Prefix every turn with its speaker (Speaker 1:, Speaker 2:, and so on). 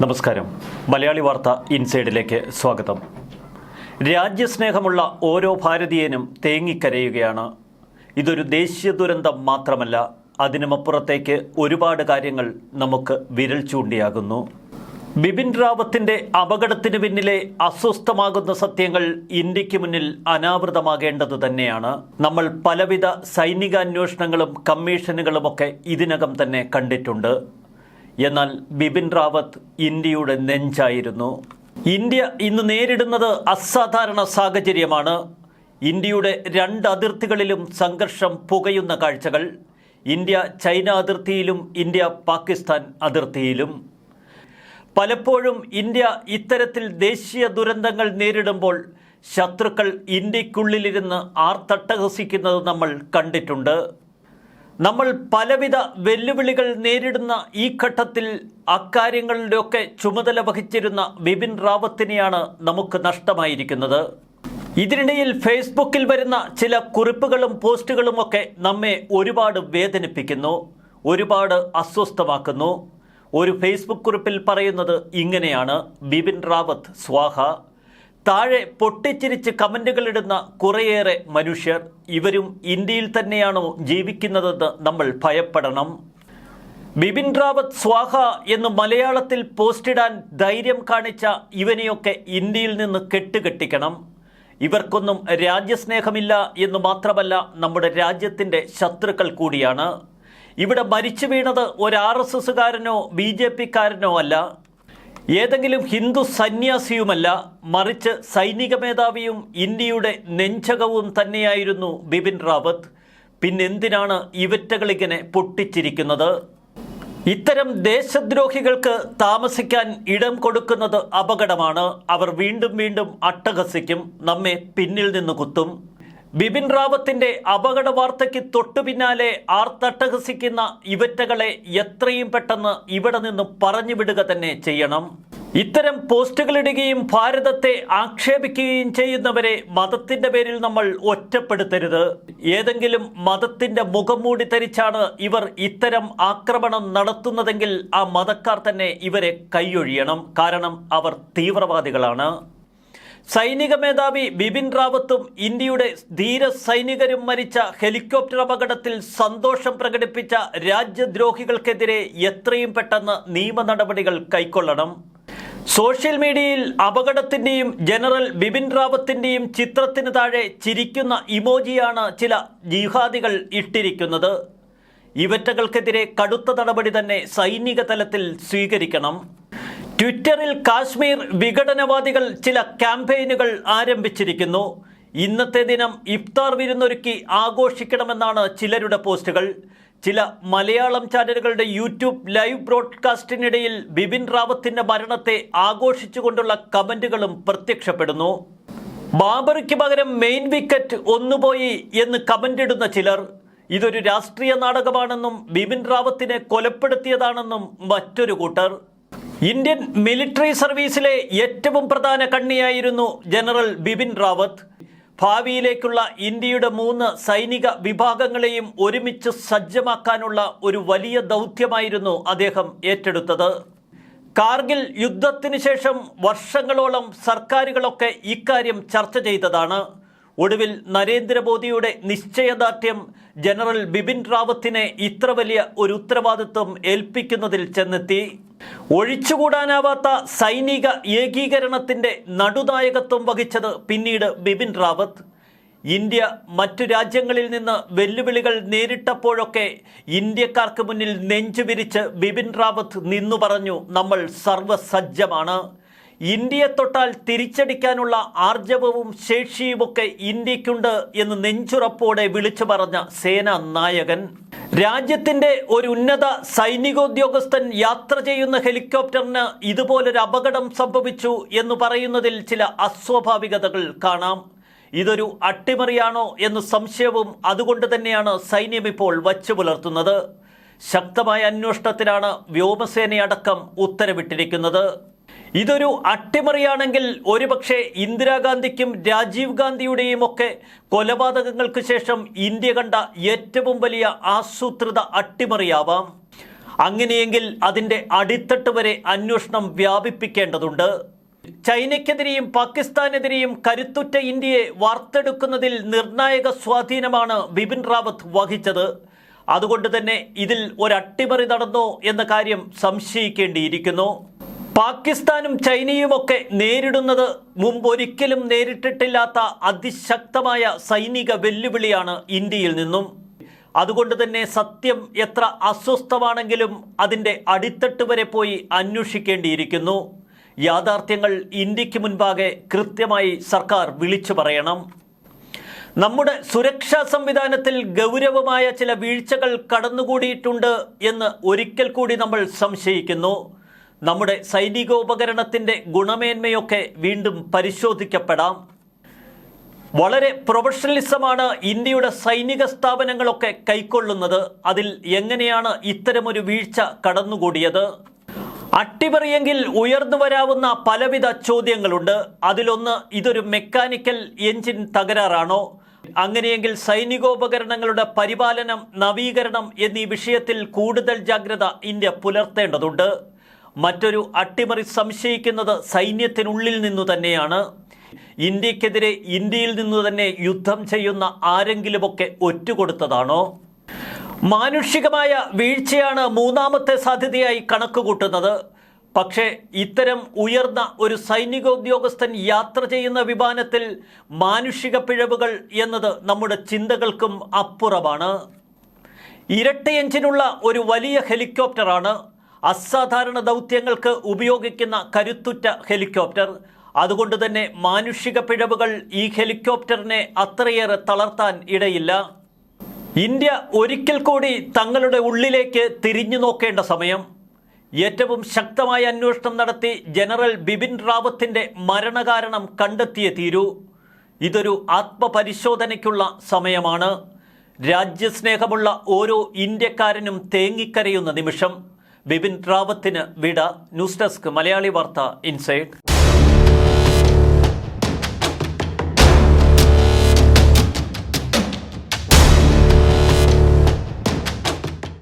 Speaker 1: നമസ്കാരം. മലയാളി വാർത്ത ഇൻസൈഡിലേക്ക് സ്വാഗതം. രാജ്യസ്നേഹമുള്ള ഓരോ ഭാരതീയനും തേങ്ങിക്കരയുകയാണ്. ഇതൊരു ദേശീയ ദുരന്തം മാത്രമല്ല അതിനുമപ്പുറത്തേക്ക് ഒരുപാട് കാര്യങ്ങൾ നമുക്ക് വിരൽ ചൂണ്ടിയാകുന്നു. ബിപിൻ റാവത്തിന്റെ അപകടത്തിന് പിന്നിലെ അസ്വസ്ഥമാകുന്ന സത്യങ്ങൾ ഇന്ത്യയ്ക്ക് മുന്നിൽ അനാവൃതമാകേണ്ടത് തന്നെയാണ്. നമ്മൾ പലവിധ സൈനികാന്വേഷണങ്ങളും കമ്മീഷനുകളുമൊക്കെ ഇതിനകം തന്നെ കണ്ടിട്ടുണ്ട്. എന്നാൽ ബിപിൻ റാവത്ത് ഇന്ത്യയുടെ നെഞ്ചായിരുന്നു. ഇന്ത്യ ഇന്ന് നേരിടുന്നത് അസാധാരണ സാഹചര്യമാണ്. ഇന്ത്യയുടെ രണ്ട് അതിർത്തികളിലും സംഘർഷം പുകയുന്ന കാഴ്ചകൾ. ഇന്ത്യ ചൈന അതിർത്തിയിലും ഇന്ത്യ പാകിസ്ഥാൻ അതിർത്തിയിലും. പലപ്പോഴും ഇന്ത്യ ഇത്തരത്തിൽ ദേശീയ ദുരന്തങ്ങൾ നേരിടുമ്പോൾ ശത്രുക്കൾ ഇന്ത്യക്കുള്ളിലിരുന്ന് ആർത്തട്ടഹസിക്കുന്നത് നമ്മൾ കണ്ടിട്ടുണ്ട്. നമ്മൾ പലവിധ വെല്ലുവിളികൾ നേരിടുന്ന ഈ ഘട്ടത്തിൽ അക്കാര്യങ്ങളിലൊക്കെ ചുമതല വഹിച്ചിരുന്ന ബിപിൻ റാവത്തിനെയാണ് നമുക്ക് നഷ്ടമായിരിക്കുന്നത്. ഇതിനിടയിൽ ഫേസ്ബുക്കിൽ വരുന്ന ചില കുറിപ്പുകളും പോസ്റ്റുകളുമൊക്കെ നമ്മെ ഒരുപാട് വേദനിപ്പിക്കുന്നു ഒരുപാട് അസ്വസ്ഥമാക്കുന്നു. ഒരു ഫേസ്ബുക്ക് കുറിപ്പിൽ പറയുന്നത് ഇങ്ങനെയാണ്. ബിപിൻ റാവത്ത് സ്വാഹ. താഴെ പൊട്ടിച്ചിരിച്ച് കമന്റുകളിടുന്ന കുറേയേറെ മനുഷ്യർ ഇവരും ഇന്ത്യയിൽ തന്നെയാണോ ജീവിക്കുന്നതെന്ന് നമ്മൾ ഭയപ്പെടണം. ബിപിൻ റാവത്ത് സ്വാഹ എന്ന് മലയാളത്തിൽ പോസ്റ്റിടാൻ ധൈര്യം കാണിച്ച ഇവനെയൊക്കെ ഇന്ത്യയിൽ നിന്ന് കെട്ടുകെട്ടിക്കണം. ഇവർക്കൊന്നും രാജ്യസ്നേഹമില്ല എന്ന് മാത്രമല്ല നമ്മുടെ രാജ്യത്തിന്റെ ശത്രുക്കൾ കൂടിയാണ്. ഇവിടെ മരിച്ചു വീണത് ഒരു ആർ എസ് എസുകാരനോ ബി ജെ പിക്കാരനോ അല്ല. ഏതെങ്കിലും ഹിന്ദു സന്യാസിയുമല്ല മറിച്ച് സൈനിക മേധാവിയും ഇന്ത്യയുടെ നെഞ്ചകവും തന്നെയായിരുന്നു ബിപിൻ റാവത്ത്. പിന്നെന്തിനാണ് ഇവറ്റകളിങ്ങനെ പൊട്ടിച്ചിരിക്കുന്നത്? ഇത്തരം ദേശദ്രോഹികൾക്ക് താമസിക്കാൻ ഇടം കൊടുക്കുന്നത് അപകടമാണ്. അവർ വീണ്ടും വീണ്ടും അട്ടഹസിക്കും നമ്മെ പിന്നിൽ നിന്ന് കുത്തും. ബിപിൻ റാവത്തിന്റെ അപകട വാർത്തയ്ക്ക് തൊട്ടു പിന്നാലെ ആർത്തട്ടഹസിക്കുന്ന ഇവറ്റകളെ എത്രയും പെട്ടെന്ന് ഇവിടെ നിന്ന് പറഞ്ഞു വിടുക തന്നെ ചെയ്യണം. ഇത്തരം പോസ്റ്റുകളിടുകയും ഭാരതത്തെ ആക്ഷേപിക്കുകയും ചെയ്യുന്നവരെ മതത്തിന്റെ പേരിൽ നമ്മൾ ഒറ്റപ്പെടുത്തരുത്. ഏതെങ്കിലും മതത്തിന്റെ മുഖം മൂടി ധരിച്ചാണ് ഇവർ ഇത്തരം ആക്രമണം നടത്തുന്നതെങ്കിൽ ആ മതക്കാർ തന്നെ ഇവരെ കൈയൊഴിയണം. കാരണം അവർ തീവ്രവാദികളാണ്. സൈനിക മേധാവി ബിപിൻ റാവത്തും ഇന്ത്യയുടെ ധീര സൈനികരും മരിച്ച ഹെലികോപ്റ്റർ അപകടത്തിൽ സന്തോഷം പ്രകടിപ്പിച്ച രാജ്യദ്രോഹികൾക്കെതിരെ എത്രയും പെട്ടെന്ന് നിയമ നടപടികൾ കൈക്കൊള്ളണം. സോഷ്യൽ മീഡിയയിൽ അപകടത്തിന്റെയും ജനറൽ ബിപിൻ റാവത്തിന്റെയും ചിത്രത്തിന് താഴെ ചിരിക്കുന്ന ഇമോജിയാണ് ചില ജിഹാദികൾ ഇട്ടിരിക്കുന്നത്. ഇവറ്റകൾക്കെതിരെ കടുത്ത നടപടി തന്നെ സൈനിക തലത്തിൽ സ്വീകരിക്കണം. ട്വിറ്ററിൽ കാശ്മീർ വിഘടനവാദികൾ ചില ക്യാമ്പയിനുകൾ ആരംഭിച്ചിരിക്കുന്നു. ഇന്നത്തെ ദിനം ഇഫ്താർ വിരുന്നൊരുക്കി ആഘോഷിക്കണമെന്നാണ് ചിലരുടെ പോസ്റ്റുകൾ. ചില മലയാളം ചാനലുകളുടെ യൂട്യൂബ് ലൈവ് ബ്രോഡ്കാസ്റ്റിനിടയിൽ ബിപിൻ റാവത്തിന്റെ മരണത്തെ ആഘോഷിച്ചുകൊണ്ടുള്ള കമന്റുകളും പ്രത്യക്ഷപ്പെടുന്നു. ബാബറിക്ക് പകരം മെയിൻ വിക്കറ്റ് ഒന്നുപോയി എന്ന് കമന്റ് ഇടുന്ന ചിലർ. ഇതൊരു രാഷ്ട്രീയ നാടകമാണെന്നും ബിപിൻ റാവത്തിനെ കൊലപ്പെടുത്തിയതാണെന്നും മറ്റൊരു കൂട്ടർ. ഇന്ത്യൻ മിലിറ്ററി സർവീസിലെ ഏറ്റവും പ്രധാന കണ്ണിയായിരുന്നു ജനറൽ ബിപിൻ റാവത്ത്. ഭാവിയിലേക്കുള്ള ഇന്ത്യയുടെ മൂന്ന് സൈനിക വിഭാഗങ്ങളെയും ഒരുമിച്ച് സജ്ജമാക്കാനുള്ള ഒരു വലിയ ദൗത്യമായിരുന്നു അദ്ദേഹം ഏറ്റെടുത്തത്. കാർഗിൽ യുദ്ധത്തിന് ശേഷം വർഷങ്ങളോളം സർക്കാരുകളൊക്കെ ഇക്കാര്യം ചർച്ച ചെയ്തതാണ്. ഒടുവിൽ നരേന്ദ്രമോദിയുടെ നിശ്ചയദാർഢ്യം ജനറൽ ബിപിൻ റാവത്തിനെ ഇത്ര വലിയ ഒരു ഉത്തരവാദിത്വം ഏൽപ്പിക്കുന്നതിൽ ചെന്നെത്തി. ഒഴിച്ചുകൂടാനാവാത്ത സൈനിക ഏകീകരണത്തിന്റെ നടുനായകത്വം വഹിച്ചത് പിന്നീട് ബിപിൻ റാവത്ത്. ഇന്ത്യ മറ്റു രാജ്യങ്ങളിൽ നിന്ന് വെല്ലുവിളികൾ നേരിട്ടപ്പോഴൊക്കെ ഇന്ത്യക്കാർക്ക് മുന്നിൽ നെഞ്ചുവിരിച്ച് ബിപിൻ റാവത്ത് നിന്നു പറഞ്ഞു നമ്മൾ സർവസജ്ജമാണ് ഇന്ത്യയെ തൊട്ടാൽ തിരിച്ചടിക്കാനുള്ള ആർജവവും ശേഷിയുമൊക്കെ ഇന്ത്യക്കുണ്ട് എന്ന് നെഞ്ചുറപ്പോടെ വിളിച്ചു പറഞ്ഞ സേനാ നായകൻ. രാജ്യത്തിന്റെ ഒരു ഉന്നത സൈനികോദ്യോഗസ്ഥൻ യാത്ര ചെയ്യുന്ന ഹെലികോപ്റ്ററിന് ഇതുപോലൊരു അപകടം സംഭവിച്ചു എന്ന് പറയുന്നതിൽ ചില അസ്വാഭാവികതകൾ കാണാം. ഇതൊരു അട്ടിമറിയാണോ എന്ന് സംശയവും അതുകൊണ്ട് തന്നെയാണ് സൈന്യം ഇപ്പോൾ വച്ചു പുലർത്തുന്നത്. ശക്തമായ അന്വേഷണത്തിനാണ് വ്യോമസേനയടക്കം ഉത്തരവിട്ടിരിക്കുന്നത്. ഇതൊരു അട്ടിമറിയാണെങ്കിൽ ഒരുപക്ഷെ ഇന്ദിരാഗാന്ധിക്കും രാജീവ് ഗാന്ധിയുടെയും ഒക്കെ കൊലപാതകങ്ങൾക്ക് ശേഷം ഇന്ത്യ കണ്ട ഏറ്റവും വലിയ ആസൂത്രിത അട്ടിമറിയാവാം. അങ്ങനെയെങ്കിൽ അതിന്റെ അടിത്തട്ട് വരെ അന്വേഷണം വ്യാപിപ്പിക്കേണ്ടതുണ്ട്. ചൈനയ്ക്കെതിരെയും പാകിസ്ഥാനെതിരെയും കരുത്തുറ്റ ഇന്ത്യയെ വാർത്തെടുക്കുന്നതിൽ നിർണായക സ്വാധീനമാണ് ബിപിൻ റാവത്ത് വഹിച്ചത്. അതുകൊണ്ട് തന്നെ ഇതിൽ ഒരട്ടിമറി നടന്നോ എന്ന കാര്യം സംശയിക്കേണ്ടിയിരിക്കുന്നു. പാകിസ്ഥാനും ചൈനയുമൊക്കെ നേരിടുന്നത് മുമ്പൊരിക്കലും നേരിട്ടിട്ടില്ലാത്ത അതിശക്തമായ സൈനിക വെല്ലുവിളിയാണ് ഇന്ത്യയിൽ നിന്നും. അതുകൊണ്ട് തന്നെ സത്യം എത്ര അസ്വസ്ഥമാണെങ്കിലും അതിന്റെ അടിത്തട്ട് വരെ പോയി അന്വേഷിക്കേണ്ടിയിരിക്കുന്നു. യാഥാർത്ഥ്യങ്ങൾ ഇന്ത്യയ്ക്ക് മുൻപാകെ കൃത്യമായി സർക്കാർ വിളിച്ചു പറയണം. നമ്മുടെ സുരക്ഷാ സംവിധാനത്തിൽ ഗൗരവമായ ചില വീഴ്ചകൾ കടന്നുകൂടിയിട്ടുണ്ട് എന്ന് ഒരിക്കൽ കൂടി നമ്മൾ സംശയിക്കുന്നു. നമ്മുടെ സൈനികോപകരണത്തിന്റെ ഗുണമേന്മയൊക്കെ വീണ്ടും പരിശോധിക്കപ്പെടാം. വളരെ പ്രൊഫഷണലിസമാണ് ഇന്ത്യയുടെ സൈനിക സ്ഥാപനങ്ങളൊക്കെ കൈക്കൊള്ളുന്നത്. അതിൽ എങ്ങനെയാണ് ഇത്തരമൊരു വീഴ്ച കടന്നുകൂടിയത്? അട്ടിമറിയെങ്കിൽ ഉയർന്നു വരാവുന്ന പലവിധ ചോദ്യങ്ങളുണ്ട്. അതിലൊന്ന് ഇതൊരു മെക്കാനിക്കൽ എഞ്ചിൻ തകരാറാണോ? അങ്ങനെയെങ്കിൽ സൈനികോപകരണങ്ങളുടെ പരിപാലനം നവീകരണം എന്നീ വിഷയത്തിൽ കൂടുതൽ ജാഗ്രത ഇന്ത്യ പുലർത്തേണ്ടതുണ്ട്. മറ്റൊരു അട്ടിമറി സംശയിക്കുന്നത് സൈന്യത്തിനുള്ളിൽ നിന്നു തന്നെയാണ്. ഇന്ത്യക്കെതിരെ ഇന്ത്യയിൽ നിന്നു തന്നെ യുദ്ധം ചെയ്യുന്ന ആരെങ്കിലുമൊക്കെ ഒറ്റുകൊടുത്തതാണോ? മാനുഷികമായ വീഴ്ചയാണ് മൂന്നാമത്തെ സാധ്യതയായി കണക്കുകൂട്ടുന്നത്. പക്ഷേ ഇത്തരം ഉയർന്ന ഒരു സൈനികോദ്യോഗസ്ഥൻ യാത്ര ചെയ്യുന്ന വിമാനത്തിൽ മാനുഷിക പിഴവുകൾ എന്നത് നമ്മുടെ ചിന്തകൾക്കും അപ്പുറമാണ്. ഇരട്ട എഞ്ചിനുള്ള ഒരു വലിയ ഹെലികോപ്റ്ററാണ് അസാധാരണ ദൗത്യങ്ങൾക്ക് ഉപയോഗിക്കുന്ന കരുത്തുറ്റ ഹെലികോപ്റ്റർ. അതുകൊണ്ട് തന്നെ മാനുഷിക പിഴവുകൾ ഈ ഹെലികോപ്റ്ററിനെ അത്രയേറെ തളർത്താൻ ഇടയില്ല. ഇന്ത്യ ഒരിക്കൽ കൂടി തങ്ങളുടെ ഉള്ളിലേക്ക് തിരിഞ്ഞു നോക്കേണ്ട സമയം. ഏറ്റവും ശക്തമായ അന്വേഷണം നടത്തി ജനറൽ ബിപിൻ റാവത്തിന്റെ മരണകാരണം കണ്ടെത്തിയേ തീരൂ. ഇതൊരു ആത്മപരിശോധനയ്ക്കുള്ള സമയമാണ്. രാജ്യസ്നേഹമുള്ള ഓരോ ഇന്ത്യക്കാരനും തേങ്ങിക്കരയുന്ന നിമിഷം. ബിപിൻ റാവത്തിന് വിട ന്യൂസ് ഡെസ്ക് മലയാളി വാർത്ത ഇൻസൈഡ്.